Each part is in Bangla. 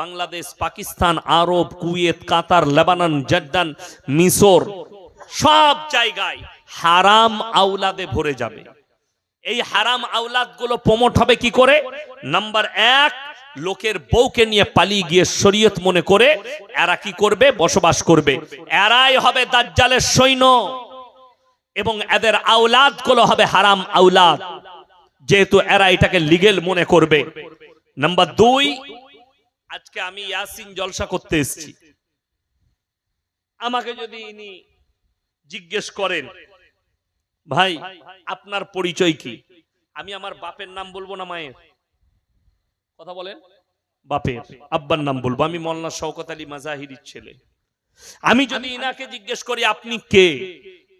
বাংলাদেশ, পাকিস্তান, আরব, কুয়েত, কাতার, লেবানন, জর্দান, মিশর, সব জায়গায় হারাম আউলাদে ভরে যাবে। এই হারাম আউলাদগুলো প্রমোট হবে কি করে? নাম্বার এক, লোকের বউকে নিয়ে পালিয়ে গিয়ে শরীয়ত মনে করে এরা কি করবে? বসবাস করবে। এরাই হবে দাজ্জালের সৈন্য। এবং এদের আউলাদগুলো হবে হারাম আউলাদ যেহেতু এরা এটাকে লিগেল মনে করবে। নাম্বার দুই আজকে আমি ইয়াসিন জলসা করতে এসেছি। আমাকে যদি ইনি জিজ্ঞেস করেন, ভাই, আপনার পরিচয় কি? আমি আমার বাপের নাম বলব না মায়ের? কথা বলেন। বাপের, আব্বার নাম বলব। আমি মল্লা শওকত আলী মাজাহিরির ছেলে। আমি যদি ইনাকে জিজ্ঞেস করি, আপনি কে?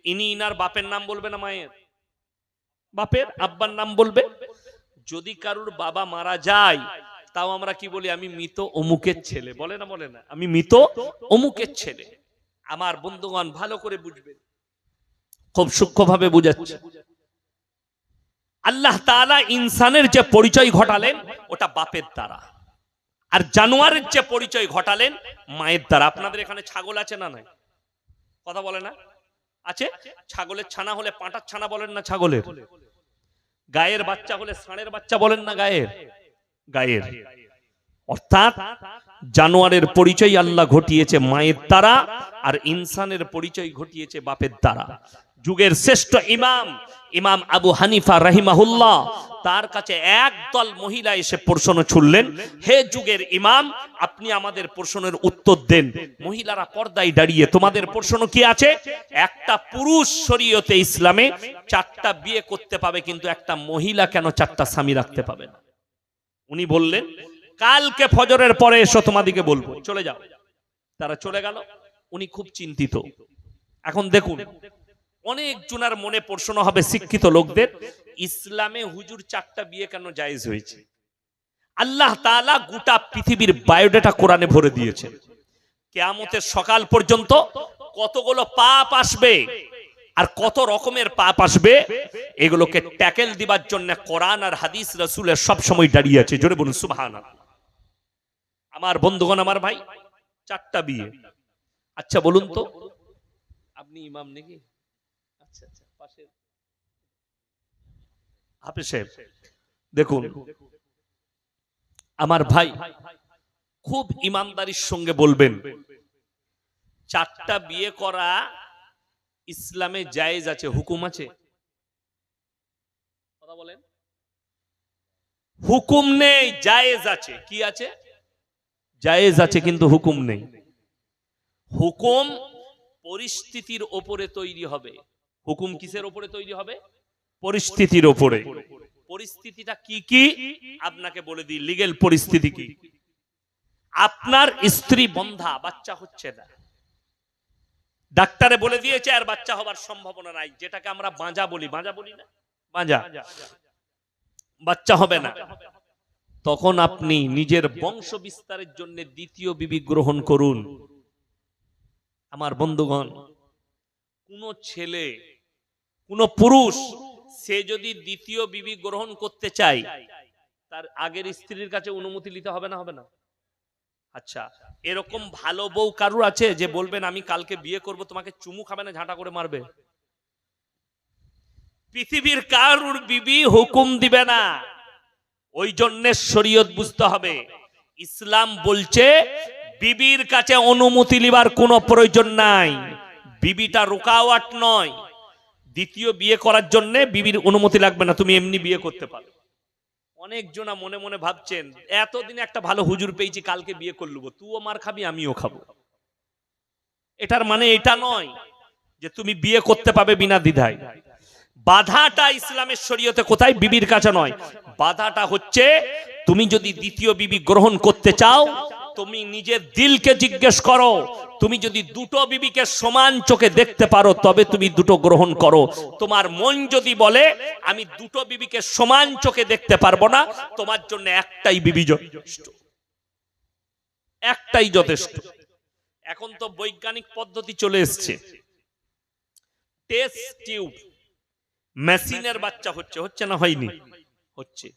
ইনি ইনার বাপের নাম বলবে না মায়ের? বাপের, আব্বার নাম বলবে? যদি কারুর বাবা মারা যায় তাও আমরা কি বলি, আমি মৃত অমুকের ছেলে। বলে না বলে না। আমি মৃত অমুকের ছেলে। আমার বন্ধুগণ ভালো করে বুঝবেন। খুব সূক্ষ্মভাবে বুঝাচ্ছে। আল্লাহ তাআলা ইনসানের যে পরিচয় ঘটালেন, ওটা বাপের দ্বারা। আর জানোয়ারের যে পরিচয় ঘটালেন, মায়ের দ্বারা। আপনাদের এখানে ছাগল আছে না নাই? কথা বলে না? আছে? ছাগলের ছানা হলে পাঁটার ছানা বলেন না ছাগলের? গায়ের বাচ্চা হলে ষাঁড়ের বাচ্চা বলেন না গায়ের? গায়ের। অর্থাৎ জানোয়ারের পরিচয় আল্লাহ ঘটিয়েছে মায়ের দ্বারা আর ইনসানের পরিচয় ঘটিয়েছে বাপের দ্বারা। যুগের শ্রেষ্ঠ ইমাম ইমাম আবু হানিফা রাহিমাহুল্লাহ, তার কাছে একদল মহিলা এসে প্রশ্ন ছুড়লেন, হে যুগের ইমাম, আপনি আমাদের প্রশ্নের উত্তর দেন। মহিলারা পর্দায় দাঁড়িয়ে, তোমাদের প্রশ্ন কি আছে? একটা পুরুষ শরীয়তে ইসলামে চারটা বিয়ে করতে পাবে, কিন্তু একটা মহিলা কেন চারটা স্বামী রাখতে পাবে না? উনি বললেন, কালকে ফজরের পরে এসো তোমাদিকে বলব। চলে যাও। তারা চলে গেল। উনি খুব চিন্তিত। এখন দেখুন, অনেক জনার মনে প্রশ্ন হবে শিক্ষিত লোকদের, ইসলামে হুজুর চারটা বিয়ে কেন জায়েজ হয়েছে? আল্লাহ তাআলা গোটা পৃথিবীর বায়োডেটা কোরআনে ভরে দিয়েছেন। কেয়ামতের সকাল পর্যন্ত কতগুলো পাপ আসবে? আর কত রকমের পাপ আসবে? এগুলোকে ট্যাকেল দিবার জন্য কোরআন আর হাদিস রাসূলের সব সময় দাঁড়িয়ে আছে। জোরে বলুন, সুবহানাল্লাহ। আমার বন্ধুগণ, আমার ভাই, চারটা বিয়ে। আচ্ছা বলুন তো। আপনি ইমাম নাকি? আচ্ছা আচ্ছা সাহেব, দেখুন, আমার ভাই খুব ইমানদারির সঙ্গে বলবেন, চারটা বিয়ে করা ইসলামে জায়েজ আছে, হুকুম আছে? কথা বলেন। হুকুম নেই, জায়েজ আছে। কি আছে? জায়েজ আছে, কিন্তু হুকুম নেই। হুকুম পরিস্থিতির ওপরে তৈরি হবে। হুকুম কিসের ওপরে তৈরি হবে? পরিস্থিতির ওপরে। পরিস্থিতিটা কি কি? আপনাকে বলে দিই লিগেল পরিস্থিতি কি? আপনার স্ত্রী বন্ধা, বাচ্চা হচ্ছে না। ডাক্তারে বলে দিয়েছে, আর বাচ্চা হবার সম্ভাবনা নাই। যেটাকে আমরা বাঁজা বলি। বাঁজা বলি না? বাঁজা। বাচ্চা হবে না। তখন আপনি নিজের বংশ বিস্তারের জন্য দ্বিতীয় বিবি গ্রহণ করুন। আমার বন্ধুগণ, কোন ছেলে, কোন পুরুষ, সে যদি দ্বিতীয় বিবি গ্রহণ করতে চায়, তার আগের স্ত্রীর কাছে অনুমতি নিতে হবে না? হবে না। আচ্ছা এরকম ভালো বউ কারুর আছে যে বলবেন, আমি কালকে বিয়ে করব, তোমাকে চুমু খাবে না, ঝাঁটা করে মারবে পৃথিবীর কারুর বিবি হুকুম দিবে না। ওই জন্য শরীয়ত বুঝতে হবে, ইসলাম বলছে, বিবির কাছে অনুমতি লিবার কোনো প্রয়োজন নাই। বিবিটা রুকাওয়াট নয়। দ্বিতীয় বিয়ে করার জন্য বিবির অনুমতি লাগবে না, তুমি এমনি বিয়ে করতে পারো। অনেক জনা মনে মনে ভাবছেন, এতদিন একটা ভালো হুজুর পেয়েছি, কালকে বিয়ে করলুব তুও মার খাবি, আমিও খাব। এটার মানে এটা নয় যে তুমি বিয়ে করতে পাবে বিনা দ্বিধায়। বাধাটা ইসলামের শরীয়তে কোথায়? বিবির কাছে নয়। বাধাটা হচ্ছে, তুমি যদি দ্বিতীয় বিবি গ্রহণ করতে চাও তুমি নিজের দিলকে জিজ্ঞেস করো। তুমি যদি দুটো বিবিকে সমান চোখে দেখতে পারো, তবে তুমি দুটো গ্রহণ করো। তোমার মন যদি বলে, আমি দুটো বিবিকে সমান চোখে দেখতে পারব না, তোমার জন্য একটাই বিবি যথেষ্ট। একটাই যথেষ্ট। এখন তো বৈজ্ঞানিক পদ্ধতি চলে এসছে। Test tube. মেশিনের বাচ্চা হচ্ছে হচ্ছে না হয়নি? হচ্ছে।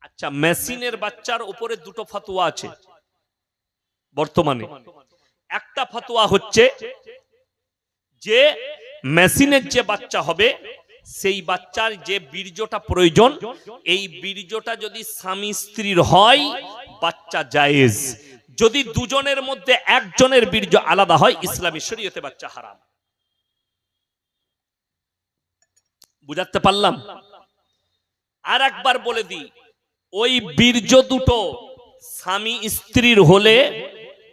আচ্ছা মেশিনের বাচ্চার উপরে দুটো ফতোয়া আছে। বর্তমানে। একটা ফতোয়া হচ্ছে যে মেশিনের যে বাচ্চা হবে, সেই বাচ্চার যে বীর্যটা প্রয়োজন, এই বীর্যটা যদি স্বামী স্ত্রীর হয়, বাচ্চা জায়েজ। যদি দুজনের মধ্যে একজনের বীর্য আলাদা হয়, ইসলামী শরীয়তে বাচ্চা হারাম। বুঝাতে পারলাম? আর একবার বলে দিই, ওই বীর্য দুটো স্বামী স্ত্রীর হলে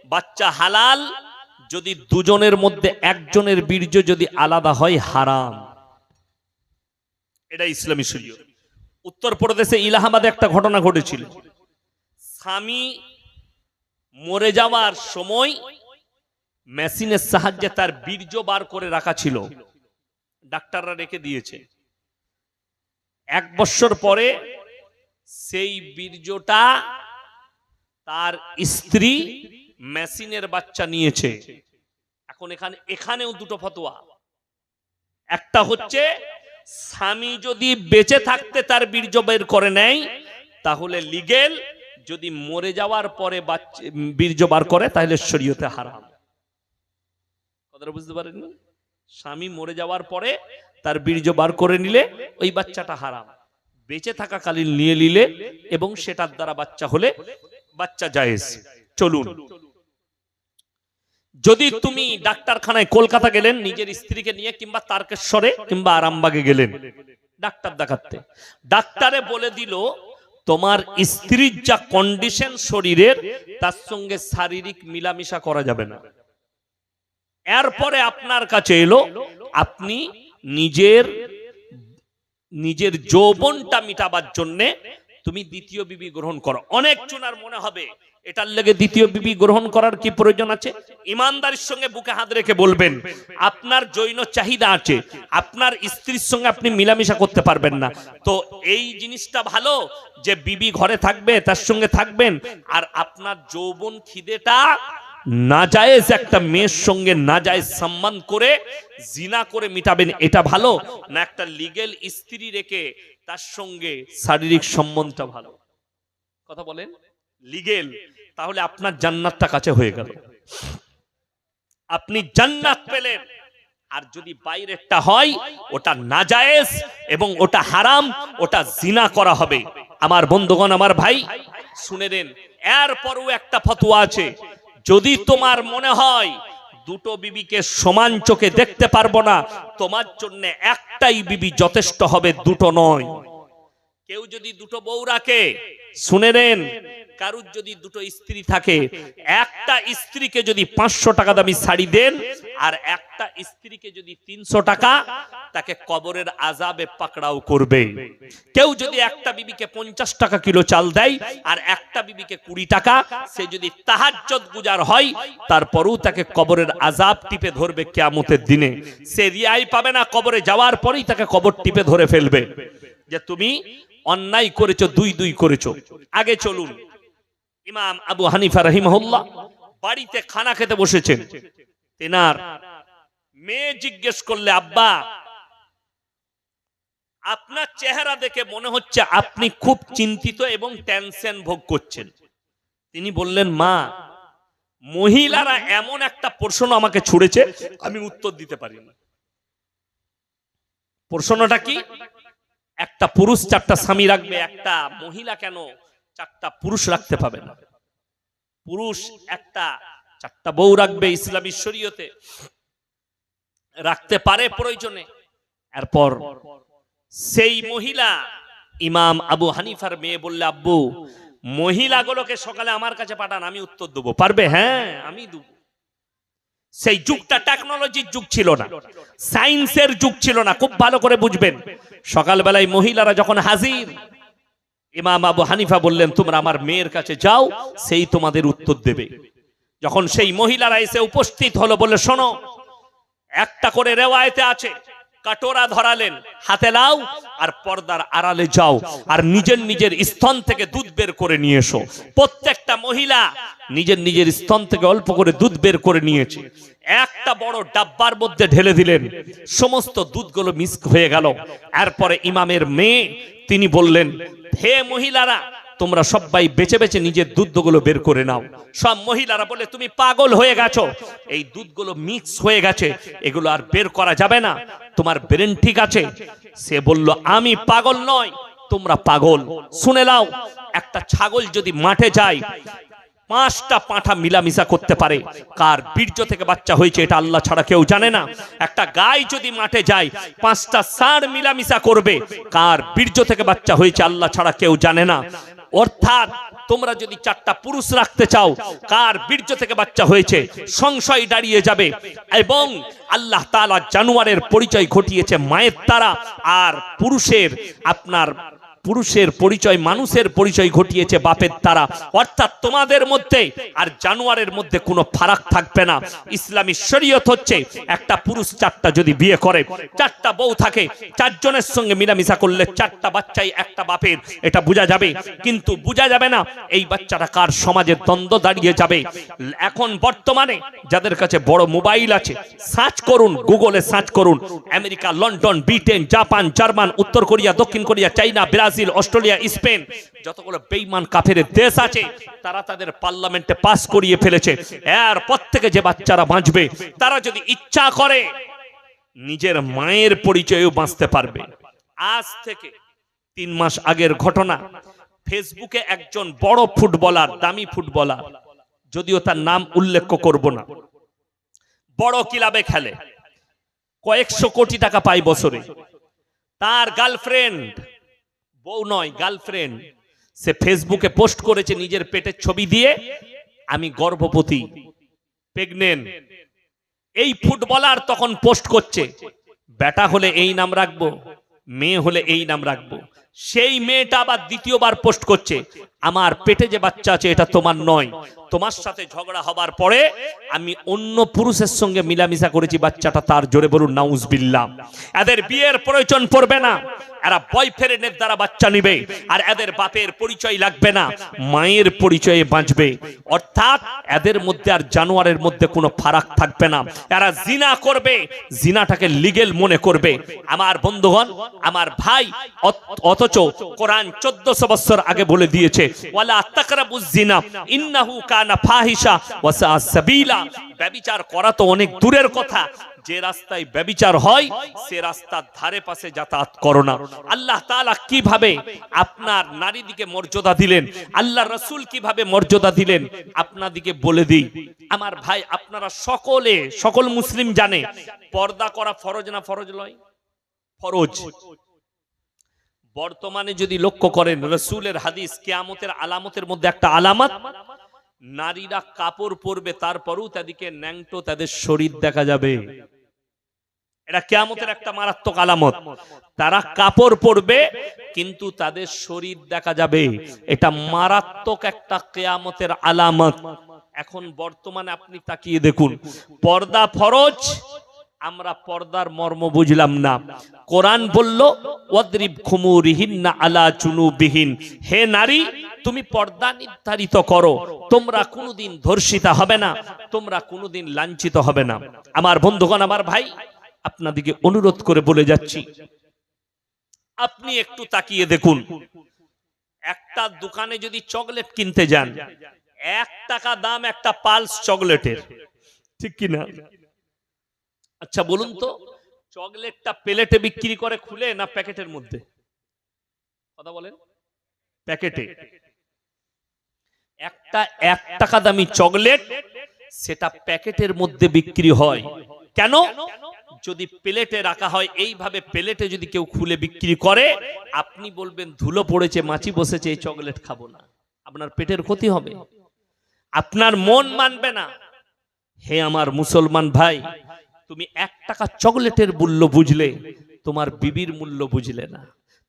বাচ্চা হালাল, যদি দুজনের মধ্যে একজনের বীর্য যদি আলাদা হয়, হারাম। এটা ইসলামী শরীয়ত। উত্তরপ্রদেশে ইলাহাবাদে একটা ঘটনা ঘটেছিল। স্বামী মরে যাওয়ার সময় মেশিনের সাহায্যে তার বীর্য বার করে রাখা ছিল। ডাক্তাররা রেখে দিয়েছে। এক বছর পরে সেই বীর্যটা তার স্ত্রী মেশিনের বাচ্চা নিয়েছে। এখন এখানে এখানেও দুটো ফতোয়া। একটা হচ্ছে, স্বামী যদি বেঁচে থাকতে তার বীর্য বের করে নেয়, তাহলে লিগেল যদি মরে যাওয়ার পরে বীর্য বার করে, তাহলে শরীয়তে হারাম। কথাটা বুঝতে পারেননি? স্বামী মরে যাওয়ার পরে তার বীর্য বার করে নিলে ওই বাচ্চাটা হারাম। বেঁচে থাকাকালীন নিয়ে নিলে এবং সেটার দ্বারা বাচ্চা হলে বাচ্চা জায়েজ। চলুন। যদি তুমি ডাক্তারখানায় কলকাতা গেলেন, নিজের স্ত্রীকে নিয়ে কিংবা তারকেশ্বরে কিংবা আরামবাগে গেলেন, ডাক্তার দেখাতে। ডাক্তারে বলে দিল, তোমার স্ত্রীর যা কন্ডিশন শরীরের, তার সঙ্গে শারীরিক মিলামিশা করা যাবে না। এরপরে আপনার কাছে এলো, আপনি নিজের নিজের যৌবনটা মিটাবার জন্যে তুমি দ্বিতীয় বিবি গ্রহণ করো। অনেক চুনার মনে হবে এটার লেগে দ্বিতীয় বিবি গ্রহণ করার কি প্রয়োজন আছে? ইমানদারির সঙ্গে বুকে হাত রেখে বলবেন, আপনার জৈন চাহিদা আছে, আপনার স্ত্রীর সঙ্গে আপনি মিলামিশা করতে পারবেন না। তো এই জিনিসটা ভালো যে বিবি ঘরে থাকবে, তার সঙ্গে থাকবেন, আর আপনার যৌবন খিদেটা না নাজায়েজ একটা মেয়ের সঙ্গে না নাজায়েজ সম্মান করে, জিনা করে মিটাবেন, এটা ভালো, না একটা লিগেল স্ত্রী রেখে তার সঙ্গে শারীরিক সম্বন্ধটা ভালো। কথা বলেন? লিগেল, তাহলে আপনার জান্নাতটা কাছে হয়ে গেল। আপনি জান্নাত পেলেন। আর যদি বাইরেরটা হয়, ওটা নাজায়েজ এবং ওটা হারাম, ওটা জিনা করা হবে। আমার বন্ধুগণ, আমার ভাই, শুনে দেন এরপরও একটা ফতোয়া আছে। যদি তোমার মনে হয়, দুটো বিবিকে সমান চোখে দেখতে পারব না, তোমার জন্য একটাই বিবি যথেষ্ট হবে, দুটো নয়। কেউ যদি দুটো বউ রাখে, শুনে নেন, কারুর যদি দুটো স্ত্রী থাকে, একটা স্ত্রীকে যদি পাঁচশো টাকা দামি শাড়ি দেন, আর একটা স্ত্রীকে যদি তিনশো টাকা, তাকে কবরের আজাবে পাকড়াও করবে। কেউ যদি একটা বিবিকে পঞ্চাশ টাকা কিলো চাল দেয়, আর একটা বিবিকে কুড়ি টাকা, সে যদি তাহাজ্জত গুজার হয়, তারপরেও তাকে কবরের আজাব টিপে ধরবে কেয়ামতের দিনে। সে রিয়াই পাবে না কবরে যাওয়ার পরেই তাকে কবর টিপে ধরে ফেলবে। যে তুমি অন্যায় করেছ, দুই দুই করেছ। আগে চলুন। ইমাম আবু হানিফা রহিমহল্লা বাড়িতে খানা খেতে বসেছেন। তেনার মেয়ে জিজ্ঞেস করলে, আব্বা, আপনার চেহারা দেখে মনে হচ্ছে আপনি খুব চিন্তিত এবং টেনশন ভোগ করছেন। তিনি বললেন, মা, মহিলারা এমন একটা প্রশ্ন আমাকে ছুড়েছে, আমি উত্তর দিতে পারি না। প্রশ্নটা কি? একটা পুরুষ, চারটা স্বামী রাখবে, একটা মহিলা কেন চারটা পুরুষ রাখতে পাবে না? পুরুষ, একটা, চারটা বউ রাখবে ইসলামী শরীয়তে। রাখতে পারে প্রয়োজনে। এরপর সেই মহিলা, ইমাম আবু হানিফার মেয়ে বললে, আব্বু, মহিলাগুলোকে সকালে আমার কাছে পাঠান, আমি উত্তর দেবো। পারবে? হ্যাঁ আমি দেবো। সেই যুগটা টেকনোলজির যুগ ছিল না। সায়েন্সের যুগ ছিল না, খুব ভালো করে বুঝবেন। সকালবেলায় মহিলারা যখন হাজির, ইমাম আবু হানিফা বললেন, তোমরা আমার মেয়ের কাছে যাও, সেই তোমাদের উত্তর দেবে। যখন সেই মহিলারা এসে উপস্থিত হলো বলে শোনো, একটা করে রেওয়ায়তে আছে কাটোরা ধরালেন, হাতে লাও আর পর্দার আড়ালে যাও আর নিজের নিজের স্তন থেকে দুধ বের করে নিয়ে এসো। প্রত্যেকটা মহিলা নিজের নিজের স্তন থেকে অল্প করে দুধ বের করে নিয়েছে। একটা বড় ডাব্বার মধ্যে ঢেলে দিলেন। সমস্ত দুধগুলো মিস হয়ে গেল। এরপরে ইমামের মেয়ে, তিনি বললেন, হে মহিলারা, তোমরা সবাই বেছে বেছে নিজের দুধগুলো বের করে নাও। সব মহিলারা বলে, তুমি পাগল হয়ে গেছো। এই দুধগুলো মিক্স হয়ে গেছে, এগুলো আর বের করা যাবে না। তোমার ব্রেন ঠিক আছে? সে বলল, আমি পাগল নয় তোমরা পাগল। শুনে নাও, একটা ছাগল যদি মাঠে যায়, পাঁচটা পাঁঠা মিলামিশা করতে পারে। কার বীর্য থেকে বাচ্চা হয়েছে, এটা আল্লাহ ছাড়া কেউ জানে না। একটা গাই যদি মাঠে যায়, পাঁচটা ষাঁড় মিলামিশা করবে। কার বীর্য থেকে বাচ্চা হয়েছে, আল্লাহ ছাড়া কেউ জানে না। অর্থাৎ তোমরা যদি চারটা পুরুষ রাখতে চাও, কার বীর্য থেকে বাচ্চা হয়েছে, সংশয় দাঁড়িয়ে যাবে। এবং আল্লাহ তাআলা জানোয়ারের পরিচয় ঘটিয়েছে মায়ের দ্বারা, আর পুরুষের আপনার পুরুষের পরিচয়, মানুষের পরিচয় ঘটিয়েছে বাপের তারা অর্থাৎ তোমাদের মধ্যে আর জানোয়ারের মধ্যে কোনো ফারাক থাকবে না। ইসলামী শরীয়ত হচ্ছে একটা পুরুষ চারটা যদি বিয়ে করে, চারটা বউ থাকে, চারজনের সঙ্গে মিলামিশা করলে চারটা বাচ্চাই একটা বাপের, এটা বোঝা যাবে। কিন্তু বোঝা যাবে না, এই বাচ্চাটা কার সমাজের দ্বন্দ্ব দাঁড়িয়ে যাবে। এখন বর্তমানে যাদের কাছে বড় মোবাইল আছে, সার্চ করুন, গুগলে সার্চ করুন, America, London, Britain, Japan, German, উত্তর কোরিয়া, দক্ষিণ Korea, China, Brazil Australia, Spain, যতগুলো বেইমান কাফের দেশ আছে, তারা তাদের পার্লামেন্টে পাস করিয়ে ফেলেছে। এরপর থেকে যে বাচ্চারা বাঁচবে, তারা যদি ইচ্ছা করে, নিজের মায়ের পরিচয়েও বাঁচতে পারবে। আজ থেকে তিন মাস আগের ঘটনা, ফেসবুকে একজন বড় ফুটবলার, দামি ফুটবলার, যদিও তার নাম উল্লেখ করব না, বড় ক্লাবে খেলে। কয়েকশো কোটি টাকা পায় বছরে। তার গার্লফ্রেন্ড বউ নয় গার্লফ্রেন্ড সে ফেসবুকে পোস্ট করেছে নিজের পেটের ছবি দিয়ে, আমি গর্ভবতী প্রেগনেন্ট এই ফুটবলার তখন পোস্ট করছে, বেটা হলে এই নাম রাখব, মেয়ে হলে এই নাম রাখব। সেই মেয়েটা আবার দ্বিতীয়বার পোস্ট করছে আমার পেটে যে বাচ্চা আছে, এটা তোমার নয়। তোমার সাথে ঝগড়া হবার পরে আমি অন্য পুরুষের সঙ্গে মিলামিশা করেছি, বাচ্চাটা তার জোরে বলুন নাউজ বিল্লাম এদের বিয়ের প্রয়োজন পড়বে না। এরা বয়ফ্রেন্ডের দ্বারা বাচ্চা নিবে, আর এদের বাপের পরিচয় লাগবে না, মায়ের পরিচয়ে বাঁচবে। অর্থাৎ এদের মধ্যে আর জানোয়ারের মধ্যে কোনো ফারাক থাকবে না। এরা জিনা করবে, জিনাটাকে লিগেল মনে করবে। আমার বন্ধুগণ, আমার ভাই অথচ কোরআন চোদ্দশো বছর আগে বলে দিয়েছে ব্যভিচার করা তো অনেক দূরের কথা। যে রাস্তায় ব্যবিচার হয়, সে রাস্তার ধারে পাশে যাতায়াত করো না। আল্লাহ তাআলা কীভাবে আপনার নারী দিকে মর্যাদা দিলেন, আল্লাহ রসুল কীভাবে মর্যাদা দিলেন আপনাদিকে বলে দিই। আমার ভাই, আপনারা সকলে, সকল মুসলিম জানে, পর্দা করা ফরজ না ফরজ নয় ফরজ। বর্তমানে যদি লক্ষ্য করেন, রসুলের হাদিস কেয়ামতের আলামতের মধ্যে একটা আলামত, নারীরা কাপড় পরবে, তারপরও তাদেরকে ন্যাংটো তাদের শরীর দেখা যাবে। এটা কেয়ামতের একটা মারাত্মক আলামত। তারা কাপড় পরবে, কিন্তু তাদের শরীর দেখা যাবে। এটা মারাত্মক একটা কেয়ামতের আলামত। এখন বর্তমানে আপনি তাকিয়ে দেখুন, পর্দা ফরজ আমরা পর্দার মর্ম বুঝলাম না। কোরআন বলল, ওয়াদরিব খুমুরিহিন্না আলা চুনুবিহীন হে নারী, তুমি পর্দা নির্ধারিত করো। তোমরা কোনোদিন ধর্ষিতা হবে না, তোমরা কোনোদিন লাঞ্ছিত হবে না। আমার বন্ধুগণ, আমার ভাই, আপনাদিকে অনুরোধ করে বলে যাচ্ছি। আপনি একটু তাকিয়ে দেখুন। একটা দোকানে যদি চকলেট কিনতে যান, এক টাকা দাম একটা পালস চকলেটের। ঠিক কি না আচ্ছা বলুন তো। চকলেটটা প্লেটে বিক্রি করে খুলে না প্যাকেটের মধ্যে? কথা বলেন। প্যাকেটে। একটা এক টাকা দামি চকলেট সেটা প্যাকেটের মধ্যে বিক্রি হয়। কেন? যদি প্লেটে রাখা হয় এইভাবে প্লেটে যদি কেউ খুলে বিক্রি করে আপনি বলবেন ধুলো পড়েছে মাছি বসেছে এই চকলেট খাব না। আপনার পেটের ক্ষতি হবে। আপনার মন মানবে না। হে আমার মুসলমান ভাই তুমি এক টাকা চকলেটের মূল্য বুঝলে, তোমার বিবির মূল্য বুঝলে না।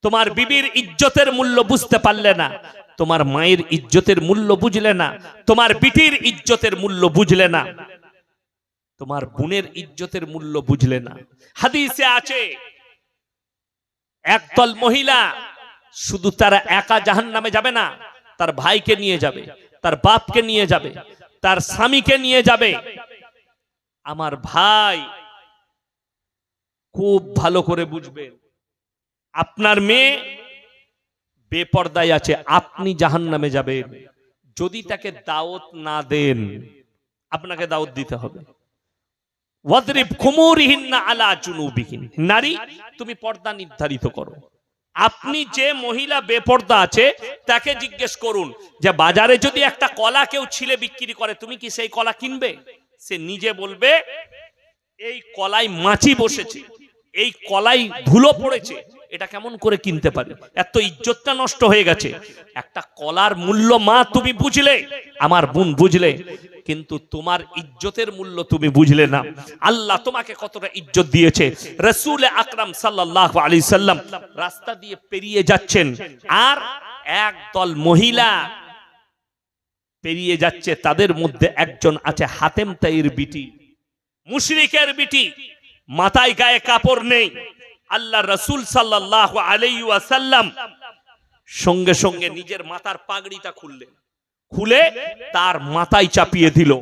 তোমার বিবির ইজ্জতের মূল্য বুঝতে পারলে না। তোমার মায়ের ইজ্জতের মূল্য বুঝলে না। তোমার বিটির ইজ্জতের মূল্য বুঝলে না। তোমার বোনের ইজ্জতের মূল্য বুঝলে না। হাদিসে আছে, একদল মহিলা শুধু তারা একা জাহান নামে যাবে না, তার ভাইকে নিয়ে যাবে, তার বাপকে নিয়ে যাবে, তার স্বামীকে নিয়ে যাবে আমার ভাই খুব ভালো করে বুঝবেন আপনার মেয়ে বেপর্দায় আছে, আপনি জাহান নামে যাবেন। যদি তাকে দাওয়াত না দেন, আপনাকে দাওয়াত দিতে হবে। নারী, তুমি পর্দা নির্ধারিত করো। আপনি যে মহিলা বেপর্দা আছে, তাকে জিজ্ঞেস করুন যে, বাজারে যদি একটা কলা কেউ ছিলে বিক্রি করে, তুমি কি সেই কলা কিনবে? সে নিজে বলবে, এই কলাই মাছি বসেছে, এই কলাই ধুলো পড়েছে, এটা কেমন করে কিনতে পারে? এত ইজ্জতটা নষ্ট হয়ে গেছে। একটা কলার মূল্য মা, তুমি বুঝলে? আমার বোন বুঝলে। কিন্তু তোমার ইজ্জতের মূল্য তুমি বুঝলে না। আল্লাহ তোমাকে কতটা ইজ্জত দিয়েছে। রসুল আকরাম সাল্লাহ আলি সাল্লাম রাস্তা দিয়ে পেরিয়ে যাচ্ছেন। আর একদল মহিলা পেরিয়ে যাচ্ছে, তাদের মধ্যে একজন আছে হাতেম তাইর বিটি। মুশরিকের বিটি। মাথায় গায়ে কাপড় নেই। আল্লাহ রসুল সাল্লাহ আলাইসাল্লাম সঙ্গে সঙ্গে নিজের মাথার পাগড়িটা খুললেন। খুলে তার মাথায় চাপিয়ে দিল।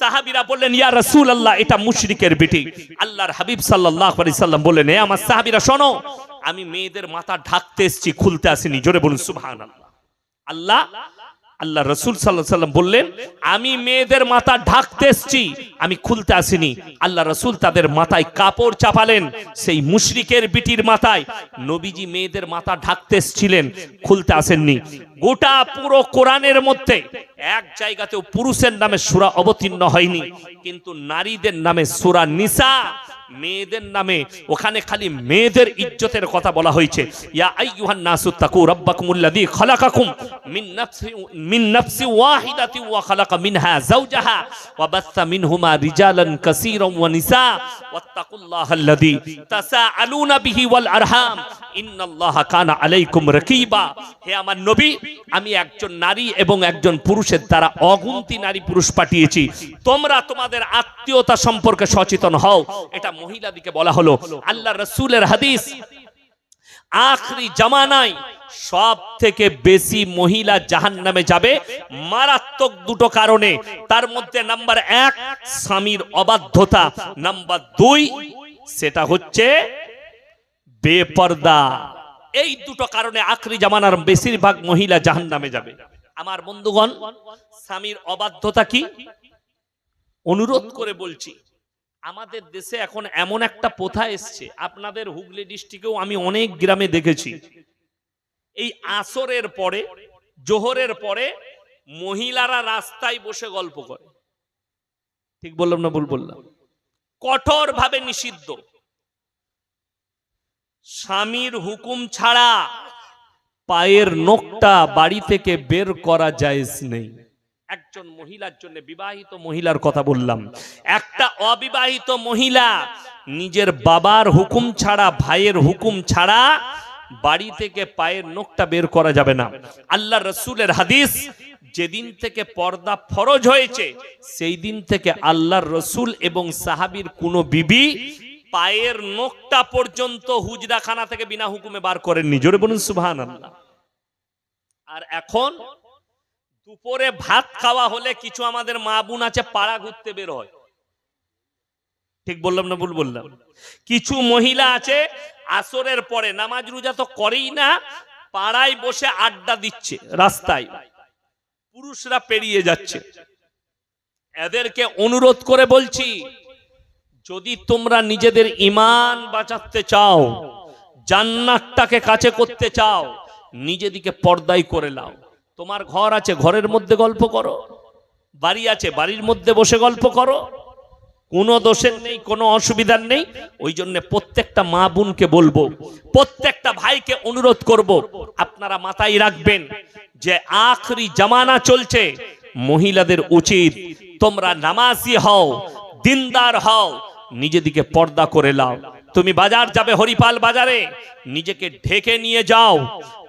সাহাবিরা বললেন, ইয়া রসুল আল্লাহ এটা মুশরিকের বিটি। আল্লাহর হাবিব সাল্লাহ সাল্লাম বললেন, এ আমার সাহাবিরা, শোনো, আমি মেয়েদের মাথা ঢাকতে এসেছি, খুলতে আসিনি। জোরে বলুন সুবহান আল্লাহ আল্লাহ আল্লাহ রসুল সাল্লাহ সাল্লাম বললেন, আমি মেয়েদের মাথা ঢাকতে এসছি, আমি খুলতে আসিনি। আল্লাহ রসুল তাদের মাথায় কাপড় চাপালেন, সেই মুশরিকের বিটির মাথায়। নবীজি মেয়েদের মাথা ঢাকতে এসছিলেন, খুলতে আসেননি। গোটা পুরো কোরআনের মধ্যে এক জায়গাতেও পুরুষের নামে সুরা অবতীর্ণ হয়নি, কিন্তু নারীদের নামে সুরা নিসা, মেয়েদের নামে, ওখানে খালি মেয়েদের ইজ্জতের কথা বলা হয়েছে। ইয়া আইয়ুহান নাসু তাকু খালাকাকুম মিন নাফসি মিন নাফসি ওয়াহিদাতি ওয়া খালাকা মিনহা যাওজাহা ওয়া বাসসা মিনহুমা রিজালান ওয়া নিসা। তাসাআলুনা বিহি ওয়াল আরহাম। ইন্নাল্লাহা কানা আলাইকুম রাকিবা। হে আমার নবী আমি একজন নারী এবং একজন পুরুষের দ্বারা অগুন্তি নারী পুরুষ পাঠিয়েছি। তোমরা তোমাদের আত্মীয়তা সম্পর্কে সচেতন হও। এটা মহিলাদিকে বলা হলো। আল্লাহ রসুলের হাদিস, আখরি জামানায় সব থেকে বেশি মহিলা জাহান নামে যাবে মারাত্মক দুটো কারণে। তার মধ্যে নাম্বার এক, স্বামীর অবাধ্যতা। নাম্বার দুই, সেটা হচ্ছে বেপর্দা। এই দুটো কারণে আখরি জামানার বেশিরভাগ মহিলা জাহান নামে যাবে। আমার বন্ধুগণ, স্বামীর অবাধ্যতা কি? অনুরোধ করে বলছি, আমাদের দেশে এখন এমন একটা প্রথা এসছে, আপনাদের হুগলি ডিস্ট্রিক্টেও আমি অনেক গ্রামে দেখেছি। এই আসরের পরে, জোহরের পরে মহিলারা রাস্তায় বসে গল্প করে। ঠিক বললাম না ভুল বললাম? কঠোর ভাবে নিষিদ্ধ। স্বামীর হুকুম ছাড়া পায়ের নখটা বাড়ি থেকে বের করা জায়েজ নেই। একজন মহিলার জন্য বিবাহিত মহিলার কথা বললাম। একটা অবিবাহিত মহিলা নিজের বাবার হুকুম ছাড়া, ভাইয়ের হুকুম ছাড়া বাড়ি থেকে পায়ের নখটা বের করা যাবে না। আল্লাহ রসুলের হাদিস, যেদিন থেকে পর্দা ফরজ হয়েছে, সেই দিন থেকে আল্লাহর রসুল এবং সাহাবির কোনো বিবি পায়ের নখটা পর্যন্ত হুজরাখানা থেকে বিনা হুকুমে বার করেননি। জোরে বলুন সুবহান আল্লাহ আর এখন দুপুরে ভাত খাওয়া হলে কিছু আমাদের মা বোন আছে, পাড়া ঘুরতে বের হয়। ঠিক বললাম না ভুল বললাম? কিছু মহিলা আছে, আসরের পরে নামাজ রোজা তো করেই না, পাড়ায় বসে আড্ডা দিচ্ছে, রাস্তায়। পুরুষরা পেরিয়ে যাচ্ছে। এদেরকে অনুরোধ করে বলছি যদি তোমরা নিজেদের ইমান বাঁচাতে চাও, জান্নাতটাকে কাছে করতে চাও, নিজেদিকে পর্দাই করে নাও। তোমার ঘর আছে, ঘরের মধ্যে গল্প করো। বাড়ি আছে, বাড়ির মধ্যে বসে গল্প করো। কোনো দোষের নেই, কোনো অসুবিধার নেই। ওই জন্য প্রত্যেকটা মা বোনকে বলব, প্রত্যেকটা ভাইকে অনুরোধ করব, আপনারা মাথায় রাখবেন যে আখরি জামানা চলছে, মহিলাদের উচিত তোমরা নামাজি হও, দিনদার হও নিজেদিকে পর্দা করে লাও। তুমি বাজার যাবে হরিপাল বাজারে। নিজেকে ঢেকে নিয়ে যাও,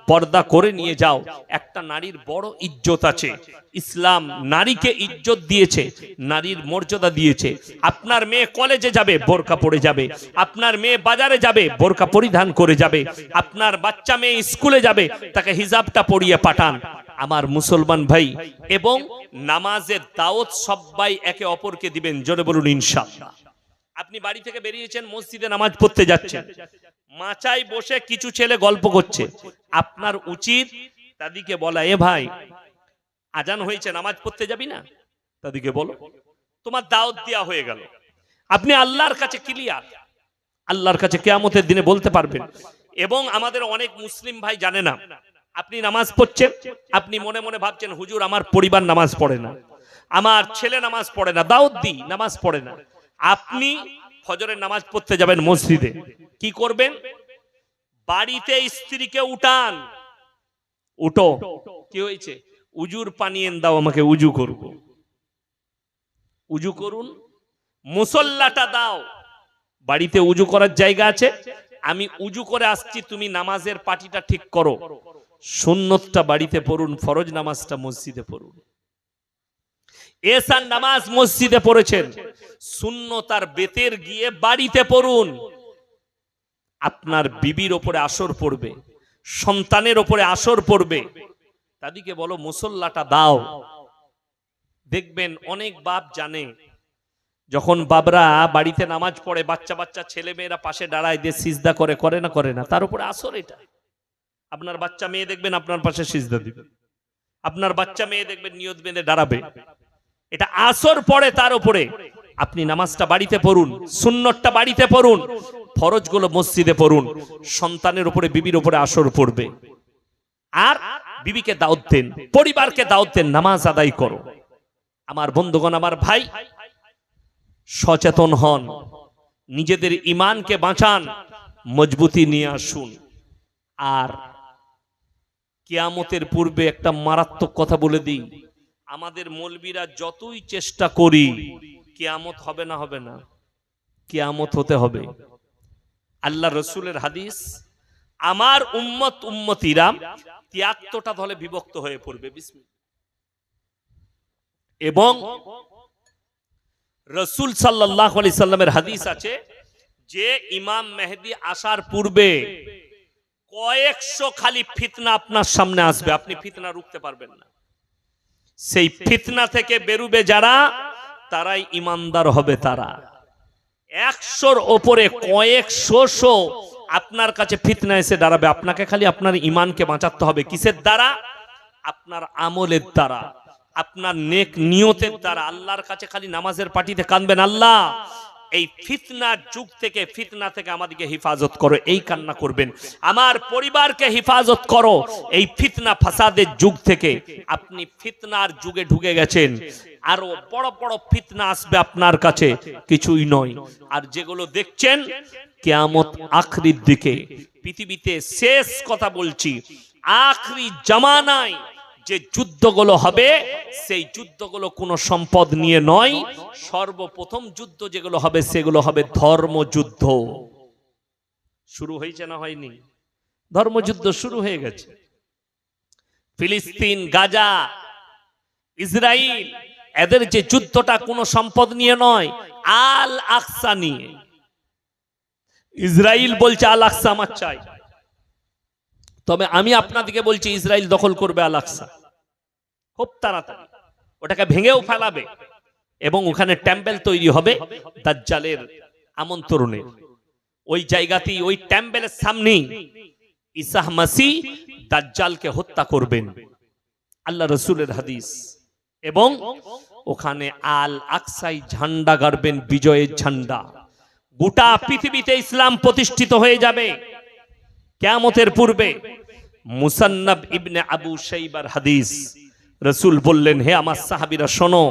পর্দা করে নিয়ে যাও। একটা নারীর বড় ইজ্জত আছে। ইসলাম নারীকে ইজ্জত দিয়েছে, নারীর মর্যাদা দিয়েছে। আপনার মেয়ে কলেজে যাবে বোরকা পরে যাবে। আপনার মেয়ে বাজারে যাবে বোরকা পরিধান করে যাবে। আপনার বাচ্চা মেয়ে স্কুলে যাবে, তাকে হিজাবটা পরিয়ে পাঠান। আমার মুসলমান ভাই, এবং নামাজের দাওয়াত সবাই একে অপরকে দিবেন। জোরে বলুন, ইনশাআল্লাহ। আপনি বাড়ি থেকে বেরিয়েছেন, মসজিদে নামাজ পড়তে যাচ্ছেন। মাচায় বসে কিছু ছেলে গল্প করছে। আপনার উচিত তাদিকে বলা, এ ভাই, আজান হয়েছে, নামাজ পড়তে যাবি না? তাদিকে বলো, তোমার দাওয়াত দেওয়া হয়ে গেল। আপনি আল্লাহর কাছে ক্লিয়ার আল্লাহর কাছে কেয়ামতের দিনে বলতে পারবেন। এবং আমাদের অনেক মুসলিম ভাই জানে না, আপনি নামাজ পড়ছেন, আপনি মনে মনে ভাবছেন, হুজুর, আমার পরিবার নামাজ পড়ে না। আমার ছেলে নামাজ পড়ে না দাউদ দি নামাজ পড়ে না। আপনি ফজরের নামাজ পড়তে যাবেন মসজিদে। কি করবেন? বাড়িতে স্ত্রীকে উঠান। উঠো। কি হয়েছে? উজুর পানি এনে দাও, আমাকে উজু করব উজু করুন। মুসল্লাটা দাও। বাড়িতে উজু করার জায়গা আছে? আমি উজু করে আসছি, তুমি নামাজের পাটিটা ঠিক করো। সুন্নতটা বাড়িতে পড়ুন, ফরজ নামাজটা মসজিদে পড়ুন। এসান নামাজ মসজিদে পড়েছেন। সুন্নত আর বেতের গিয়ে বাড়িতে পড়ুন। আপনার বিবির ওপরে আসর পড়বে, সন্তানের ওপরে আসর পড়বে। তাদিকে বলো, মুসল্লাটা দাও। দেখবেন অনেক বাপ জানে, যখন বাবরা বাড়িতে নামাজ পড়ে, বাচ্চা বাচ্চা ছেলে মেয়েরা পাশে দাঁড়ায়, দিয়ে সিজদা করে করে না করে না, তার উপরে আসর এটা। আপনার বাচ্চা মেয়ে দেখবেন আপনার পাশে সিজদা দিবে। আপনার বাচ্চা মেয়ে দেখবেন নিয়ত বেঁধে দাঁড়াবে। এটা আসর পড়ে তার উপরে। আপনি নামাজটা বাড়িতে পড়ুন, সুন্নতটা বাড়িতে পড়ুন, ফরজগুলো মসজিদে পড়ুন, সন্তানের উপরে, বিবির উপরে আসর পড়বে। আর বিবিকে দাওয়াত দেন, পরিবারকে দাওয়াত দেন, নামাজ আদায় করো। আমার বন্ধুগণ, আমার ভাই, সচেতন হন, নিজেদের ইমানকে বাঁচান, মজবুতি নিয়ে আসুন। আর কিয়ামতের পূর্বে একটা মারাত্মক কথা বলে দিই আমাদের মলবিরা যতই চেষ্টা করি, কিয়ামত হবে না হবে না, কিয়ামত হতে হবে। আল্লাহ রসুলের হাদিস, আমার উম্মত উম্মতিরা তিয়াত্তরটা দলে বিভক্ত হয়ে পড়বে এবং রসুল সাল্লাহ আলি সাল্লামের হাদিস আছে যে ইমাম মেহেদি আসার পূর্বে কয়েকশো খালি ফিতনা আপনার সামনে আসবে, আপনি ফিতনা রুখতে পারবেন না। সেই ফিতনা থেকে বেরুবে যারা, তারাই ইমানদার হবে তারা। একশোর ওপরে কয়েকশো আপনার কাছে ফিতনা এসে দাঁড়াবে। আপনাকে খালি আপনার ইমানকে বাঁচাতে হবে। কিসের দ্বারা? আপনার আমলের দ্বারা। আপনার নেক নিয়তের দ্বারা। আল্লাহর কাছে খালি নামাজের পাটিতে কাঁদবেন, আল্লাহ এই ফিতনার যুগ থেকে, ফিতনা থেকে আমাদেরকে হেফাজত করো, এই কান্না করবেন। আমার পরিবারকে হেফাজত করো, এই ফিতনা ফাসাদের যুগ থেকে। আপনি ফিতনার যুগে ঢুকে গেছেন, আরও বড় বড় ফিতনা আসবে আপনার কাছে, কিছুই নয়। আর যেগুলো দেখছেন, কেয়ামত আখরির দিকে। পৃথিবীতে শেষ কথা বলছি, আখরি জামানায় যে যুদ্ধগুলো হবে, সেই যুদ্ধগুলো কোনো সম্পদ নিয়ে নয়। সর্বপ্রথম যুদ্ধ যেগুলো হবে, সেগুলো হবে ধর্মযুদ্ধ। শুরু হয়েছে না হয়নি? ধর্মযুদ্ধ শুরু হয়ে গেছে। ফিলিস্তিন, গাজা ইসরায়েল এদের যে যুদ্ধটা কোনো সম্পদ নিয়ে নয় আল আকসা নিয়ে। ইসরায়েল বলছে আল আকসা আমার চাই। তবে আমি আপনাদেরকে বলছি ইসরায়েল দখল করবে আল আকসা খুব তাড়াতাড়ি। ওটাকে ভেঙেও ফেলাবে এবং ওখানে টেম্পেল তৈরি হবে দাজ্জালের আমন্ত্রণে। ওই জায়গাতেই, ওই টেম্পেলের সামনেই ইসাহ মাসি দাজ্জালকে হত্যা করবেন। আল্লাহ রসুলের হাদিস। এবং ওখানে আল আকসাই ঝান্ডা গাড়বেন, বিজয়ের ঝান্ডা। গোটা পৃথিবীতে ইসলাম প্রতিষ্ঠিত হয়ে যাবে। কেয়ামতের পূর্বে মুসান্নাব ইবনে আবু শাইবার হাদিস রসুল বললেন, হে আমার সাহাবিরা, শোনো,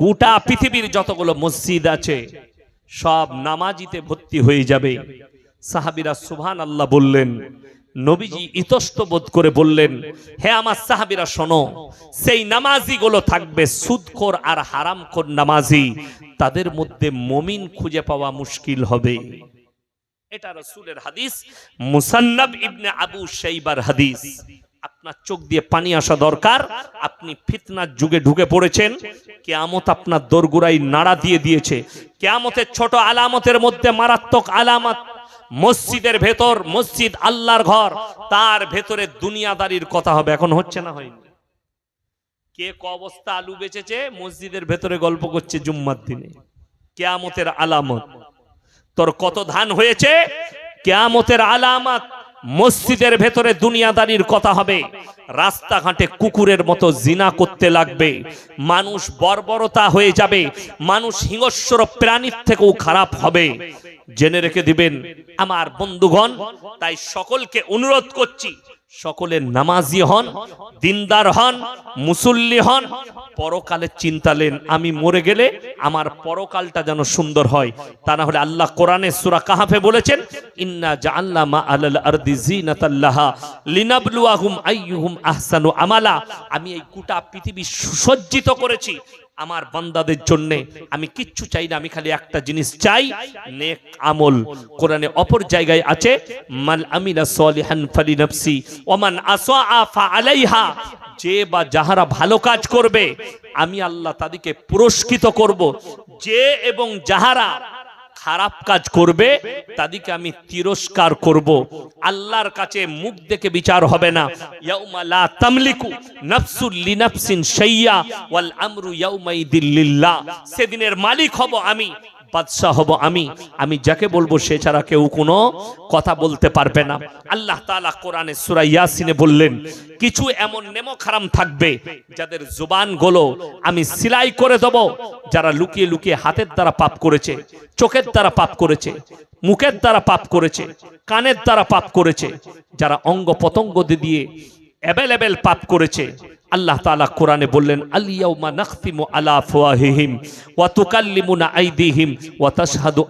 গোটা পৃথিবীর যতগুলো মসজিদ আছে, সব নামাজিতে ভর্তি হয়ে যাবে। সাহাবিরা সুবহান আল্লাহ বললেন, নবীজি ইতস্ত বোধ করে বললেন, হে আমার সাহাবিরা, শোনো, সেই নামাজি গুলো থাকবে সুদখোর আর হারামখোর নামাজি। তাদের মধ্যে মমিন খুঁজে পাওয়া মুশকিল হবে। এটা রসুলের হাদিস, মুসান্নাব ইবনে আবু শাইবার হাদিস। আপনার চোখ দিয়ে পানি আসা দরকার, আপনি ফিতনার যুগে ঢুকে পড়েছেন, কেয়ামত আপনার দোরগুড়াই নাড়া দিয়ে দিয়েছে। কেয়ামতের ছোট আলামতের মধ্যে মারাত্মক আলামত, মসজিদের ভেতর, মসজিদ আল্লাহর ঘর, তার ভেতরে দুনিয়াদারির কথা হবে, এখন হচ্ছে না হয়নি। কে ক অবস্থা আলু বেচেছে, মসজিদের ভেতরে গল্প করছে জুম্মার দিনে। কেয়ামতের আলামত। তোর কত ধান হয়েছে? কেয়ামতের আলামত মসজিদের ভেতরে দুনিয়াদারির কথা হবে। রাস্তাঘাটে কুকুরের মতো জিনা করতে লাগবে। মানুষ বর্বরতা হয়ে যাবে। মানুষ হিংস্র প্রাণীর থেকেও খারাপ হবে। জেনে রেখে দিবেন, আমার বন্ধুগণ, তাই সকলকে অনুরোধ করছি সকলে নামাজি হন, দিনদার হন, মুসল্লি হন। পরকালের চিন্তা লেন, আমি মরে গেলে আমার পরকালটা যেন সুন্দর হয়। তা না হলে আল্লাহ কোরআনে সূরা কাহাফে বলেছেন, ইন্না জাআলনা মা আলাল আরদি জিনাতাল্লাহা লিনাবলুয়াহুম আইয়ুহুম আহসানু আমালা। আমি এই গোটা পৃথিবী সুসজ্জিত করেছি। আমার বান্দাদের জন্য আমি কিচ্ছু চাই না, আমি খালি একটা জিনিস চাই, নেক আমল। কোরআনে অপর জায়গায় আছে মাল আমিলা সলিহান ফালি নফসি ওমান আসা ফা আলাইহা যে বা যাহারা ভালো কাজ করবে, আমি আল্লাহ তাদেরকে পুরস্কৃত করব। যে এবং যাহারা খারাপ কাজ করবে, তাদেরকে আমি তিরস্কার করব। আল্লাহর কাছে মুখ দেখে বিচার হবে না। ইয়াউমা লা তামলিকু নাফসুল লিনাফসিন শাইয়া ওয়াল আমরু ইয়াউমাইদিল লিল্লাহ। সেদিনের মালিক হব আমি বাদশাহ হব আমি। আমি যাকে বলব সে ছাড়া কেউ কোনো কথা বলতে পারবে না। আল্লাহ তাআলা কোরআনে সূরা ইয়াসিনে বললেন, কিছু এমন নেমো খারাম থাকবে যাদের জুবানগুলো আমি সিলাই করে দেব, যারা লুকিয়ে লুকিয়ে হাতের দ্বারা পাপ করেছে, চোখের দ্বারা পাপ করেছে, মুখের দ্বারা পাপ করেছে, কানের দ্বারা পাপ করেছে, যারা অঙ্গ পতঙ্গ দিয়ে অ্যাভেলেবেল পাপ করেছে আল্লাহ তাআলা কোরআনে বললেন আলিয়াউমা নাখতিমু আলা আফওয়াহিহিম ওয়া আইদিহিম ওয়া তাশহাদু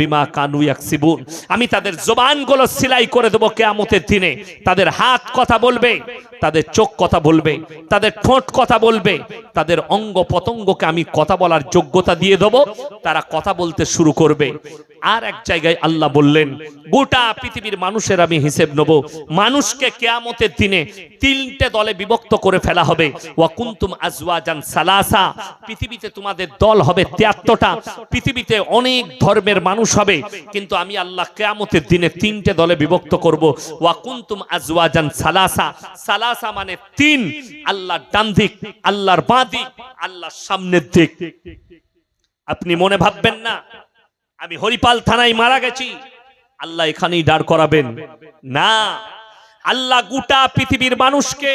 বিমা কানু আমি তাদের জবানগুলো সিলাই করে দেব কিয়ামতের দিনে। তাদের হাত কথা বলবে, তাদের চোখ কথা বলবে, তাদের ঠোঁট কথা বলবে, তাদের অঙ্গ পতঙ্গকে আমি কথা বলার যোগ্যতা দিয়ে দেব, তারা কথা বলতে শুরু করবে। আর এক জায়গায় আল্লাহ বললেন, গোটা পৃথিবীর মানুষের আমি হিসেব নেব। মানুষকে কেয়ামতের দিনে তিনটে দলে বিভক্ত করে ফেলা হবে। ওয়াকুন্তুম আজওয়াজান সালাসা। পৃথিবীতে তোমাদের দল হবে তিয়াত্তরটা। পৃথিবীতে অনেক ধর্মের মানুষ হবে। কিন্তু আমি আল্লাহ কেয়ামতের দিনে তিনটে দলে বিভক্ত করব। ওয়াকুন্তুম আজওয়াজান সালাসা। সালাসা মানে তিন। আল্লাহর ডান দিক, আল্লাহর বাঁ দিক, আল্লাহর সামনের দিক। আপনি মনে ভাববেন না, আমি হরিপাল থানায় মারা গেছি। আল্লাহ এখানেই দাঁড় করাবেন। না, আল্লাহ গোটা পৃথিবীর মানুষকে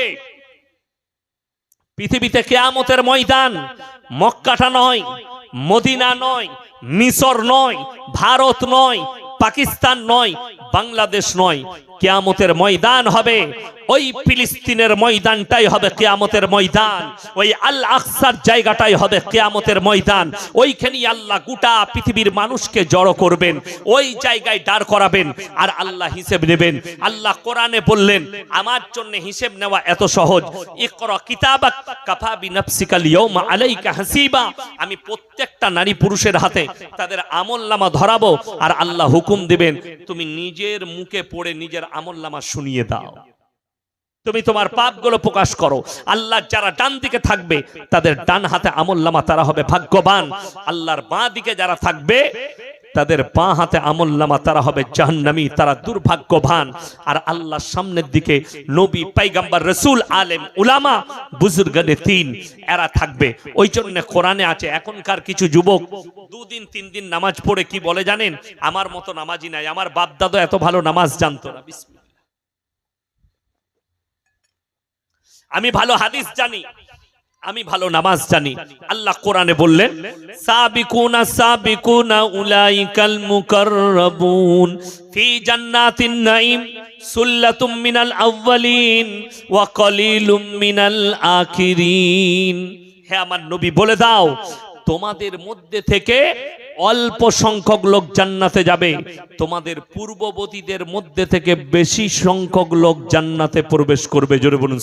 পৃথিবীতে কেয়ামতের ময়দান মক্কাটা নয়, মদিনা নয়, মিশর নয়, ভারত নয়, পাকিস্তান নয়, বাংলাদেশ নয়। কেয়ামতের ময়দান হবে। ওই ফিলিস্তিনের ময়দানটাই হবে কেয়ামতের ময়দান। ওই আল আকসার জায়গাটাই হবে কেয়ামতের ময়দান। ওইখানে আল্লাহ গোটা পৃথিবীর মানুষকে জড়ো করবেন, ওই জায়গায় দাঁড় করাবেন আর আল্লাহ হিসেব নেবেন। আল্লাহ কোরআনে বললেন, আমার জন্য হিসেব নেওয়া এত সহজ। হাসিবা। আমি প্রত্যেকটা নারী পুরুষের হাতে তাদের আমলনামা ধরাবো আর আল্লাহ হুকুম দিবেন, তুমি নিজের মুখে পড়ে নিজের আমলনামা শুনিয়ে দাও। তুমি তোমার পাপগুলো প্রকাশ করো। আল্লাহ যারা ডান দিকে থাকবে, তাদের ডান হাতে আমল্লামা তারা হবে ভাগ্যবান। আল্লাহর বাঁ দিকে যারা থাকবে তাদের বাঁ হাতে আমল নামা, তারা হবে জাহান্নামী, তারা দুর্ভাগ্যবান। আর আল্লাহর সামনের দিকে নবী, পাইগাম্বার, রসুল, আলেম, উলামা, বুজুর্গানে তিন, এরা থাকবে। ওই জন্য কোরআনে আছে, এখনকার কিছু যুবক দুদিন তিন দিন নামাজ পড়ে কি বলে জানেন? আমার মতো নামাজি নাই, আমার বাপ দাদা এত ভালো নামাজ জানতো না আমি ভালো হাদিস জানি। আমি ভালো নামাজ জানি। আল্লাহ কোরআনে বললেন, সাবিকুনা সাবিকুনা উলাইকাল মুকাররাবুন ফি জান্নাতিন নাঈম সুল্লাতুম মিনাল আউয়ালিন ওয়া কলিলুম মিনাল আখিরিন। হে আমার নবী, বলে দাও, তোমাদের মধ্যে থেকে অল্প সংখ্যক লোক জান্নাতে যাবে। তোমাদের পূর্ববর্তীদের মধ্যে থেকে বেশি সংখ্যক লোক জান্নাতে প্রবেশ করবে। জোরে বলুন